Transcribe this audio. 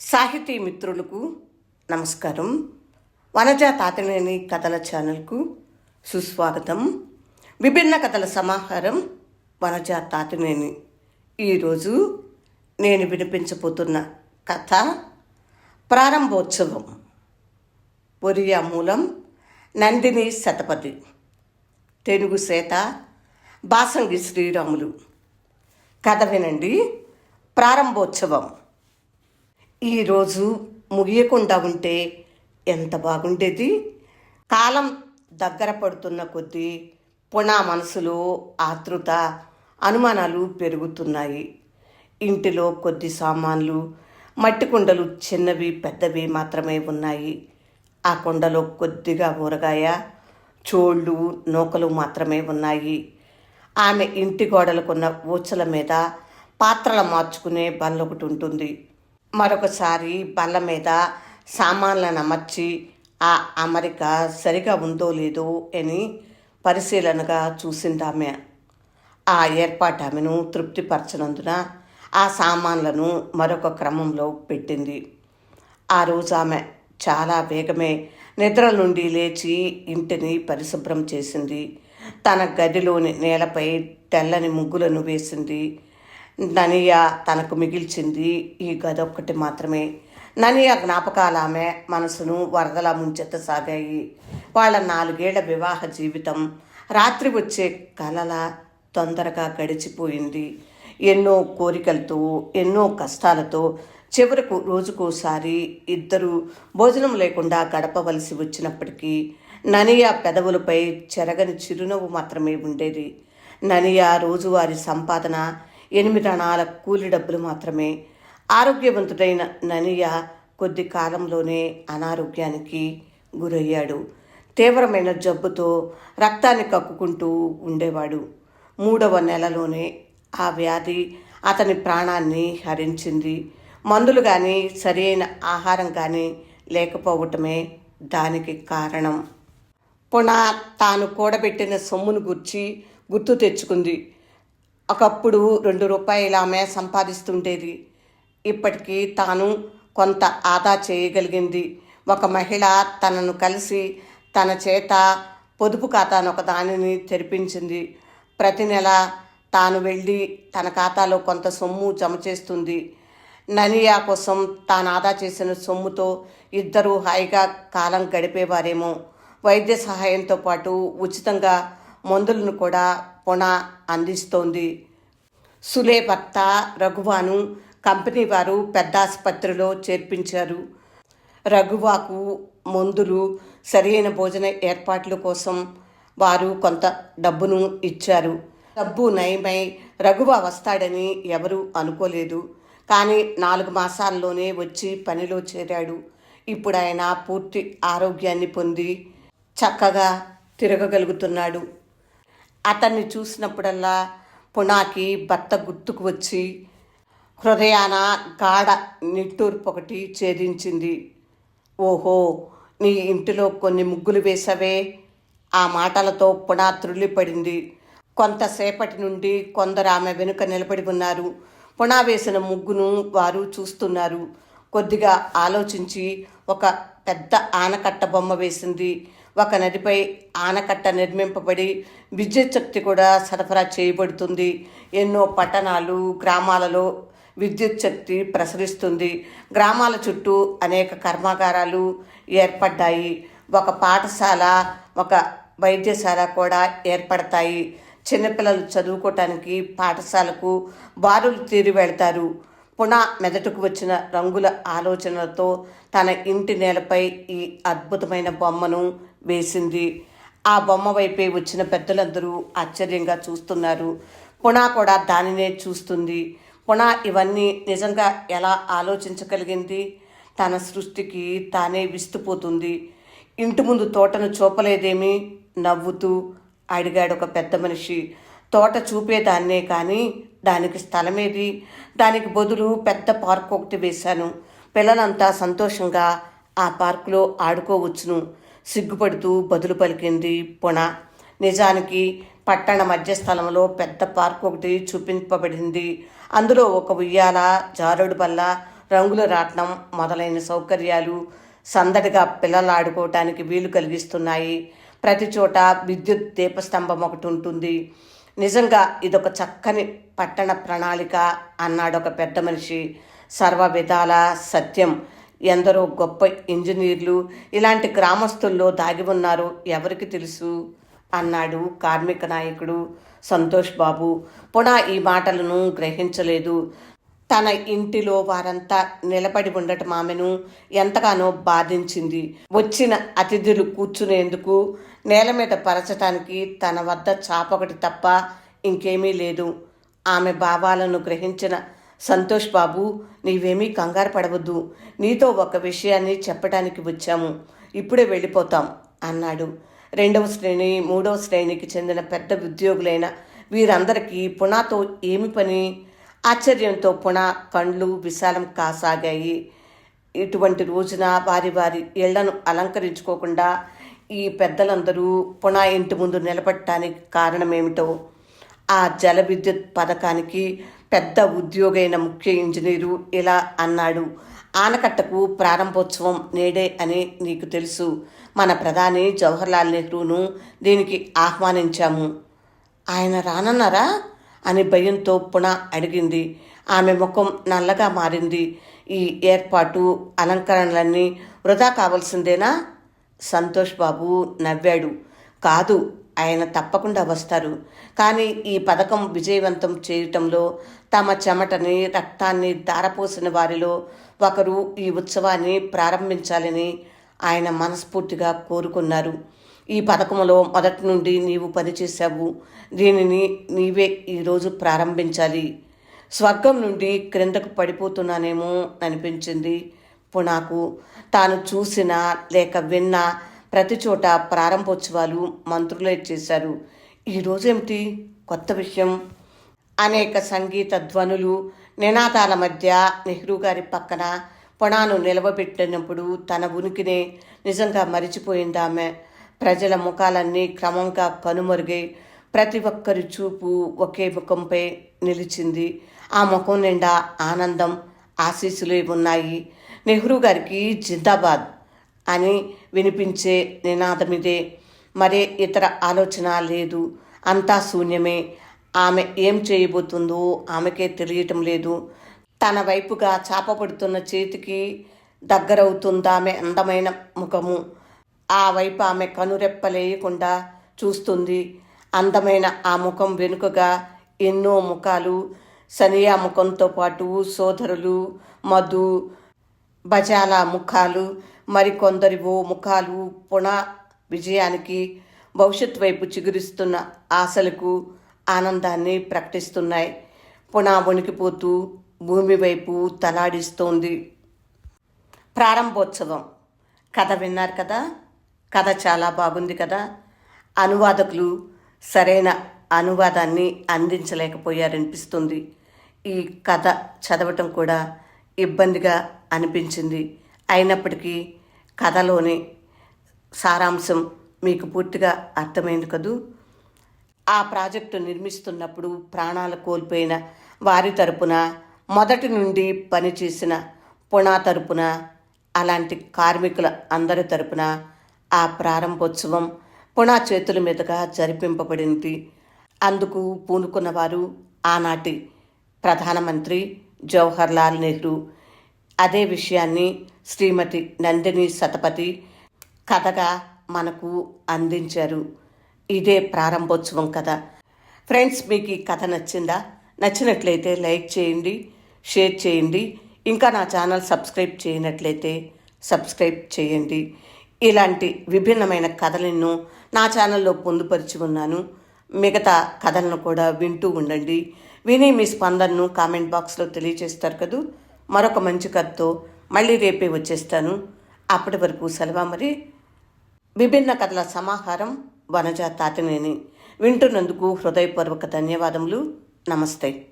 సాహితీ మిత్రులకు నమస్కారం. వనజ తాతనేని కథల ఛానల్కు సుస్వాగతం. విభిన్న కథల సమాహారం వనజ తాతనేని. ఈరోజు నేను వినిపించబోతున్న కథ ప్రారంభోత్సవం. ఒరియా మూలం నందిని శతపథి తెలుగు సేత బాసంగి శ్రీరాములు. కథ వినండి. ప్రారంభోత్సవం. ఈరోజు ముగియకుండా ఉంటే ఎంత బాగుండేది? కాలం దగ్గర పడుతున్న కొద్దీ పునా మనసులో ఆతృత అనుమానాలు పెరుగుతున్నాయి. ఇంటిలో కొద్ది సామాన్లు మట్టి కుండలు చిన్నవి పెద్దవి మాత్రమే ఉన్నాయి. ఆ కుండలో కొద్దిగా ఊరగాయ చోళ్ళు నూకలు మాత్రమే ఉన్నాయి. ఆమె ఇంటి గోడలకున్న ఊచల మీద పాత్రలు మార్చుకునే బల్ల ఒకటి ఉంటుంది. మరొకసారి బల్ల మీద సామాన్లను అమర్చి ఆ అమరిక సరిగా ఉందో లేదో అని పరిశీలనగా చూసిందామె. ఆ ఏర్పాటు ఆమెను తృప్తిపరచనందున ఆ సామాన్లను మరొక క్రమంలో పెట్టింది. ఆ రోజు ఆమె చాలా వేగమే నిద్ర నుండి లేచి ఇంటిని పరిశుభ్రం చేసింది. తన గదిలోని నేలపై తెల్లని ముగ్గులను వేసింది. ననియ తనకు మిగిల్చింది. ఈ గది ఒక్కటి మాత్రమే. ననియ జ్ఞాపకాలు ఆమె మనసును వరదలా ముంచెత్తసాగాయి వాళ్ళ నాలుగేళ్ళ వివాహ జీవితం రాత్రి వచ్చే కలల తొందరగా గడిచిపోయింది. ఎన్నో కోరికలతో ఎన్నో కష్టాలతో చివరకు రోజుకోసారి ఇద్దరు భోజనం లేకుండా గడపవలసి వచ్చినప్పటికీ ననియా పెదవులపై చెరగని చిరునవ్వు మాత్రమే ఉండేది. ననియా రోజువారి సంపాదన ఎనిమిది అణాల కూలి డబ్బులు మాత్రమే. ఆరోగ్యవంతుడైన ననియ కొద్ది కాలంలోనే అనారోగ్యానికి గురయ్యాడు. తీవ్రమైన జబ్బుతో రక్తాన్ని కక్కుకుంటూ ఉండేవాడు. మూడవ నెలలోనే ఆ వ్యాధి అతని ప్రాణాన్ని హరించింది. మందులు కానీ సరైన ఆహారం కానీ లేకపోవటమే దానికి కారణం. పునా తాను కూడబెట్టిన సొమ్మును గుర్చి గుర్తు తెచ్చుకుంది. ఒకప్పుడు రెండు రూపాయలు ఆమె సంపాదిస్తుండేది. ఇప్పటికీ తాను కొంత ఆదా చేయగలిగింది. ఒక మహిళ తనను కలిసి తన చేత పొదుపు ఖాతాను ఒక దానిని తెరిపించింది. ప్రతి నెల తాను వెళ్ళి తన ఖాతాలో కొంత సొమ్ము జమ చేస్తుంది. ననియా కోసం తాను ఆదా చేసిన సొమ్ముతో ఇద్దరూ హాయిగా కాలం గడిపేవారేమో. వైద్య సహాయంతో పాటు ఉచితంగా మందులను కూడా పున అందిస్తోంది. సులే భర్త రఘువాను కంపెనీ వారు పెద్ద ఆసుపత్రిలో చేర్పించారు. రఘువాకు మందులు సరైన భోజన ఏర్పాట్ల కోసం వారు కొంత డబ్బును ఇచ్చారు. డబ్బు నయమై రఘువ వస్తాడని ఎవరూ అనుకోలేదు. కానీ నాలుగు మాసాల్లోనే వచ్చి పనిలో చేరాడు. ఇప్పుడు ఆయన పూర్తి ఆరోగ్యాన్ని పొంది చక్కగా తిరగగలుగుతున్నాడు. అతన్ని చూసినప్పుడల్లా పునాకి భర్త గుర్తుకు వచ్చి హృదయాన గాఢ నిట్టూర్పు ఒకటి ఛేదించింది. ఓహో నీ ఇంటిలో కొన్ని ముగ్గులు వేసవే. ఆ మాటలతో పునా త్రుళ్ళిపడింది. కొంతసేపటి నుండి కొందరు ఆమె వెనుక నిలబడి ఉన్నారు. పునా వేసిన ముగ్గును వారు చూస్తున్నారు. కొద్దిగా ఆలోచించి ఒక పెద్ద ఆనకట్ట బొమ్మ వేసింది. ఒక నదిపై ఆనకట్ట నిర్మింపబడి విద్యుత్ శక్తి కూడా సరఫరా చేయబడుతుంది. ఎన్నో పట్టణాలు గ్రామాలలో విద్యుత్ శక్తి ప్రసరిస్తుంది. గ్రామాల చుట్టూ అనేక కర్మాగారాలు ఏర్పడ్డాయి. ఒక పాఠశాల ఒక వైద్యశాల కూడా ఏర్పడతాయి. చిన్నపిల్లలు చదువుకోవటానికి పాఠశాలకు బారులు తీరి వెళ్తారు పునా మెదడుకు వచ్చిన రంగుల ఆలోచనలతో తన ఇంటి నేలపై ఈ అద్భుతమైన బొమ్మను వేసింది. ఆ బొమ్మ వైపే వచ్చిన పెద్దలందరూ ఆశ్చర్యంగా చూస్తున్నారు. పునా కూడా దానినే చూస్తుంది. పునా ఇవన్నీ నిజంగా ఎలా ఆలోచించగలిగింది? తన సృష్టికి తానే విస్తుపోతుంది. ఇంటి ముందు తోటను చూపలేదేమి? నవ్వుతూ అడిగాడు ఒక పెద్ద మనిషి. తోట చూపేదాన్నే కానీ దానికి స్థలమేది? దానికి బదులు పెద్ద పార్క్ ఒకటి వేశాను. పిల్లలంతా సంతోషంగా ఆ పార్కులో ఆడుకోవచ్చును. సిగ్గుపడుతూ బదులు పలికింది పుణ. నిజానికి పట్టణ మధ్య స్థలంలో పెద్ద పార్క్ ఒకటి చూపింపబడింది. అందులో ఒక ఉయ్యాల జారుడు బల్ల రంగుల రాట్నం మొదలైన సౌకర్యాలు సందడిగా పిల్లలు ఆడుకోవటానికి వీలు కలిగిస్తున్నాయి. ప్రతి చోట విద్యుత్ దీపస్తంభం ఒకటి ఉంటుంది. నిజంగా ఇదొక చక్కని పట్టణ ప్రణాళిక అన్నాడు ఒక పెద్ద మనిషి. సర్వ విధాల సత్యం. ఎందరో గొప్ప ఇంజనీర్లు ఇలాంటి గ్రామస్తుల్లో దాగి ఉన్నారు. ఎవరికి తెలుసు? అన్నాడు కార్మిక నాయకుడు సంతోష్ బాబు. పునా ఈ మాటలను గ్రహించలేదు. తన ఇంటిలో వారంతా నిలబడి ఉండటం ఆమెను ఎంతగానో బాధించింది. వచ్చిన అతిథులు కూర్చునేందుకు నేల మీద పరచటానికి తన వద్ద చాపొకటి తప్ప ఇంకేమీ లేదు. ఆమె భావాలను గ్రహించిన సంతోష్ బాబు నీవేమీ కంగారు పడవద్దు. నీతో ఒక విషయాన్ని చెప్పడానికి వచ్చాము. ఇప్పుడే వెళ్ళిపోతాం అన్నాడు. రెండవ శ్రేణి మూడవ శ్రేణికి చెందిన పెద్ద ఉద్యోగులైన వీరందరికీ పునాతో ఏమి పని? ఆశ్చర్యంతో పుణ కండ్లు విశాలం కాసాగాయి. ఇటువంటి రోజున వారి వారి ఇళ్ళను అలంకరించుకోకుండా ఈ పెద్దలందరూ పునా ఇంటి ముందు నిలబడటానికి కారణమేమిటో ఆ జల విద్యుత్ పథకానికి పెద్ద ఉద్యోగైన ముఖ్య ఇంజనీరు ఇలా అన్నాడు. ఆనకట్టకు ప్రారంభోత్సవం నేడే అని నీకు తెలుసు. మన ప్రధాని జవహర్లాల్ నెహ్రూను దీనికి ఆహ్వానించాము. ఆయన రానన్నారా? అని భయంతో పున అడిగింది. ఆమె ముఖం నల్లగా మారింది. ఈ ఏర్పాటు అలంకరణలన్నీ వృధా కావాల్సిందేనా? సంతోష్ బాబు నవ్వాడు. కాదు ఆయన తప్పకుండా వస్తారు. కానీ ఈ పథకం విజయవంతం చేయటంలో తమ చెమటని రక్తాన్ని దారపోసిన వారిలో ఒకరు ఈ ఉత్సవాన్ని ప్రారంభించాలని ఆయన మనస్ఫూర్తిగా కోరుకున్నారు. ఈ పథకంలో మొదటి నుండి నీవు పనిచేశావు దీనిని నీవే ఈరోజు ప్రారంభించాలి. స్వర్గం నుండి క్రిందకు పడిపోతున్నానేమో అనిపించింది పునాకు తాను చూసిన లేక విన్న ప్రతి చోట ప్రారంభోత్సవాలు మంత్రులే చేశారు. ఈరోజేమిటి కొత్త విషయం. అనేక సంగీత ధ్వనులు నినాదాల మధ్య నెహ్రూ గారి పక్కన పొణాను నిలవబెట్టినప్పుడు తన ఉనికినే నిజంగా మరిచిపోయింది ఆమె ప్రజల ముఖాలన్నీ క్రమంగా కనుమరుగై ప్రతి ఒక్కరి చూపు ఒకే ముఖంపై నిలిచింది. ఆ ముఖం నిండా ఆనందం ఆశీస్సులే ఉన్నాయి. నెహ్రూ గారికి జిందాబాద్ అని వినిపించే నినాదమిదే మరే ఇతర ఆలోచన లేదు. అంతా శూన్యమే. ఆమె ఏం చేయబోతుందో ఆమెకే తెలియటం లేదు. తన వైపుగా చాపపడుతున్న చేతికి దగ్గరవుతుందామె అందమైన ముఖము. ఆ వైపు ఆమె కనురెప్పలేయకుండా చూస్తుంది. అందమైన ఆ ముఖం వెనుకగా ఎన్నో ముఖాలు. సనియా ముఖంతో పాటు సోదరులు మధు బజాల ముఖాలు మరికొందరివో ముఖాలు పున విజయానికి భవిష్యత్ వైపు చిగురిస్తున్న ఆశలకు ఆనందాన్ని ప్రకటిస్తున్నాయి. పునా వణికిపోతూ భూమి వైపు తలాడిస్తోంది. ప్రారంభోత్సవం. కథ విన్నారు కదా? కథ చాలా బాగుంది కదా. అనువాదకులు సరైన అనువాదాన్ని అందించలేకపోయారనిపిస్తుంది. ఈ కథ చదవటం కూడా ఇబ్బందిగా అనిపించింది. అయినప్పటికీ కథలోని సారాంశం మీకు పూర్తిగా అర్థమైంది కదూ? ఆ ప్రాజెక్టు నిర్మిస్తున్నప్పుడు ప్రాణాలు కోల్పోయిన వారి తరపున మొదటి నుండి పనిచేసిన పుణా తరపున అలాంటి కార్మికుల అందరి తరపున ఆ ప్రారంభోత్సవం పుణా చేతుల మీదుగా జరిపింపబడింది. అందుకు పూనుకున్నవారు ఆనాటి ప్రధానమంత్రి జవహర్లాల్ నెహ్రూ. అదే విషయాన్ని శ్రీమతి నందిని సతపతి కథగా మనకు అందించారు. ఇదే ప్రారంభోత్సవం కథ. ఫ్రెండ్స్ మీకు ఈ కథ నచ్చిందా? నచ్చినట్లయితే లైక్ చేయండి షేర్ చేయండి. ఇంకా నా ఛానల్ సబ్స్క్రైబ్ చేయనట్లయితే సబ్స్క్రైబ్ చేయండి. ఇలాంటి విభిన్నమైన కథలను నా ఛానల్లో పొందుపరిచి ఉన్నాను. మిగతా కథలను కూడా వింటూ ఉండండి. విని మీ స్పందనను కామెంట్ బాక్స్లో తెలియజేస్తారు కదూ. మరొక మంచి కథతో మళ్ళీ రేపే వచ్చేస్తాను. అప్పటి వరకు సెలవు మరి. విభిన్న కథల సమాహారం వనజ తాతినేని వింటున్నందుకు హృదయపూర్వక ధన్యవాదములు. నమస్తే.